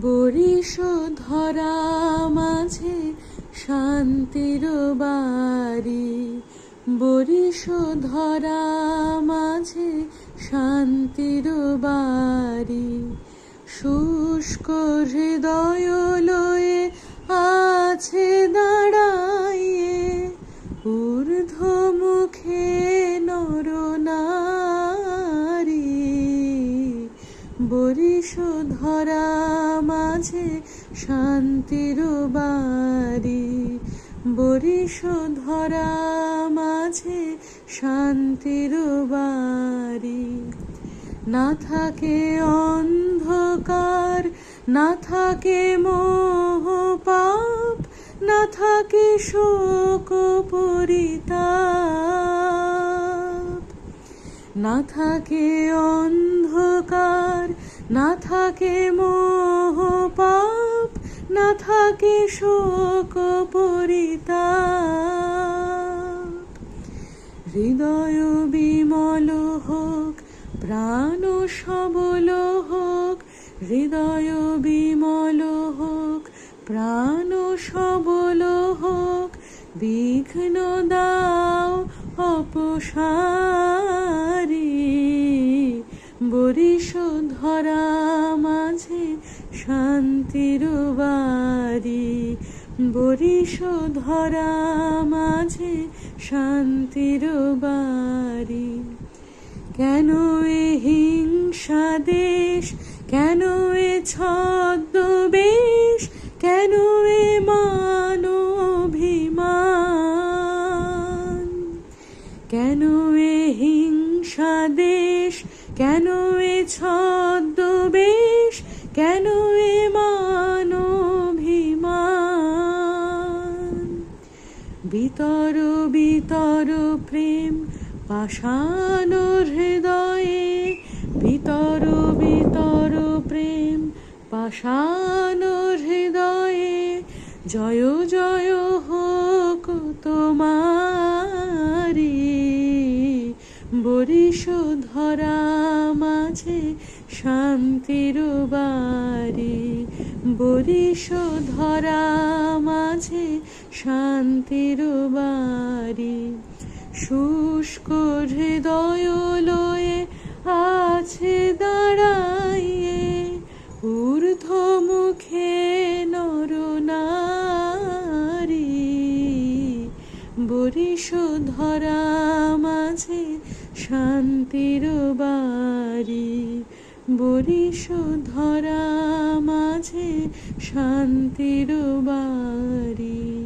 Boris ধরা মাঝে শান্তির বাড়ি। বরিশ ধরা মাঝে শান্তির বাড়ি। শুষ্ক হৃদয় লয়ে ধরা মাঝে শান্তির বাড়ি। বরিশ ধরা মাঝে শান্তির বাড়ি। না থাকে অন্ধকার, না থাকে মোহ পাপ, না থাকে শোক পরিতাপ। না থাকে অন্ধকার, না থাকে মোহ পাপ না থাকে শোক পরিতাপ। হৃদয় বিমল হোক, প্রাণ সবল হোক, হৃদয় বিমল হোক, প্রাণ সবল বিঘ্ন দাও অপসারি। বরিশ ধরা মাঝে শান্তির বাড়ি। বরিশ ধরা মাঝে শান্তির বাড়ি। কেন এ হিংসা দেশ? কেন এ ছদ্মবেশ? কেন কেন এ হিংসা দেশ? কেন এ ছদ্মবেশ? কেন এ মানভিমান বিতর বিতর প্রেম পাষাণ হৃদয়ে। বিতর বিতর প্রেম পাষাণ হৃদয়ে। জয় জয় বরিশ ধরা মাঝে শান্তির বাড়ি। বরিশ ধরা মাঝে শান্তির বাড়ি। শুষ্ক হৃদয় লয়ে আছে দাঁড়াইয়ে ঊর্ধ্ব মুখে নর নারী। বরিশ ধরা শান্তির বাড়ি। বরিশ ধরা মাঝে শান্তির বাড়ি।